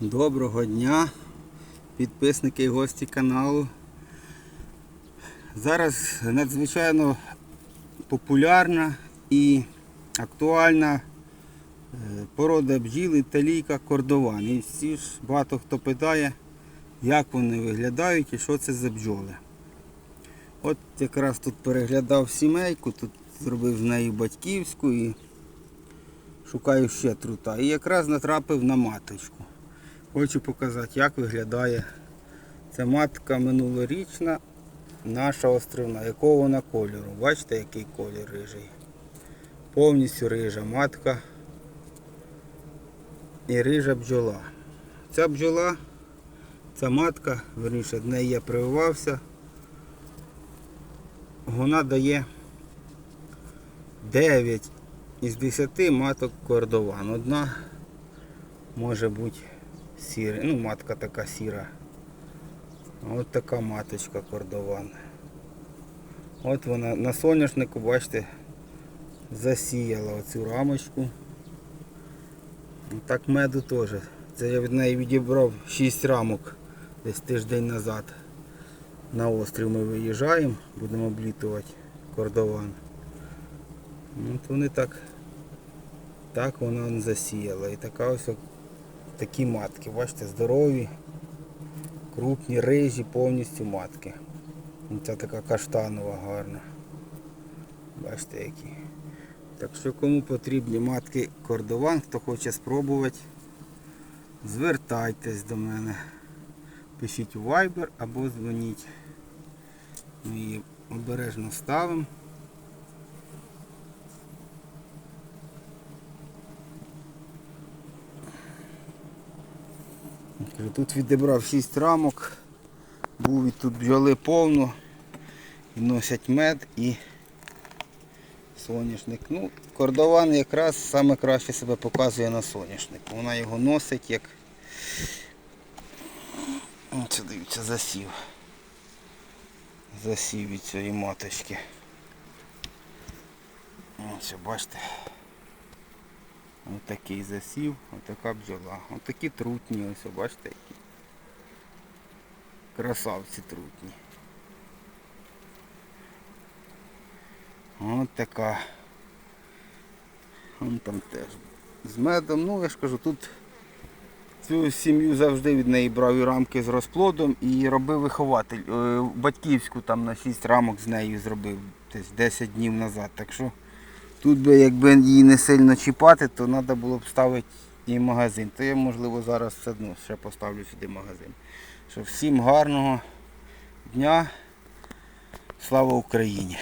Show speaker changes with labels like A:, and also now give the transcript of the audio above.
A: Доброго дня, підписники і гості каналу. Зараз надзвичайно популярна і актуальна е, порода бджіл італійка кордован. І всі ж багато хто питає, як вони виглядають і що це за бджоли. От якраз тут переглядав сімейку, тут зробив з нею батьківську і шукаю ще трута. І якраз натрапив на маточку. Хочу показати, як виглядає ця матка минулорічна, наша острівна. Якого вона кольору? Бачите, який колір рижий. Повністю рижа матка і рижа бджола. Ця бджола, ця матка, верніше, до неї я прививався. Вона дає 9 із 10 маток кордован. Одна може бути сіра, ну матка така сіра. От така маточка кордован. От вона на соняшнику, бачите, засіяла оцю рамочку. Так меду теж. Це я від неї відібрав 6 рамок десь тиждень назад. На острів ми виїжджаємо, будемо облітувати кордован. От вони так, так вона засіяла. І така ось такі матки, бачите, здорові, крупні, рижі, повністю матки. Ця така каштанова гарна. Бачите які. Так що кому потрібні матки кордован, хто хоче спробувати, звертайтесь до мене. Пишіть у Viber або дзвоніть. Ми її обережно ставимо. Тут відібрав 6 рамок, був і тут бджоли повно, і носять мед і соняшник. Ну, кордован якраз саме краще себе показує на соняшнику. Вона його носить як Оце дивіться, засів. Засів від цієї маточки. Ось, бачите. Ось такий засів, ось така бджола. Ось такі трутні, ось бачите які. Красавці трутні. Ось така. Вон там теж з медом. Ну я ж кажу, тут цю сім'ю завжди від неї брав і рамки з розплодом і робив вихователь. Е, Батьківську там на 6 рамок з нею зробив десь 10 днів назад. Так що тут би якби її не сильно чіпати, то треба було б ставити їй магазин. То я можливо зараз все одно ще поставлю сюди магазин. Що всім гарного дня. Слава Україні!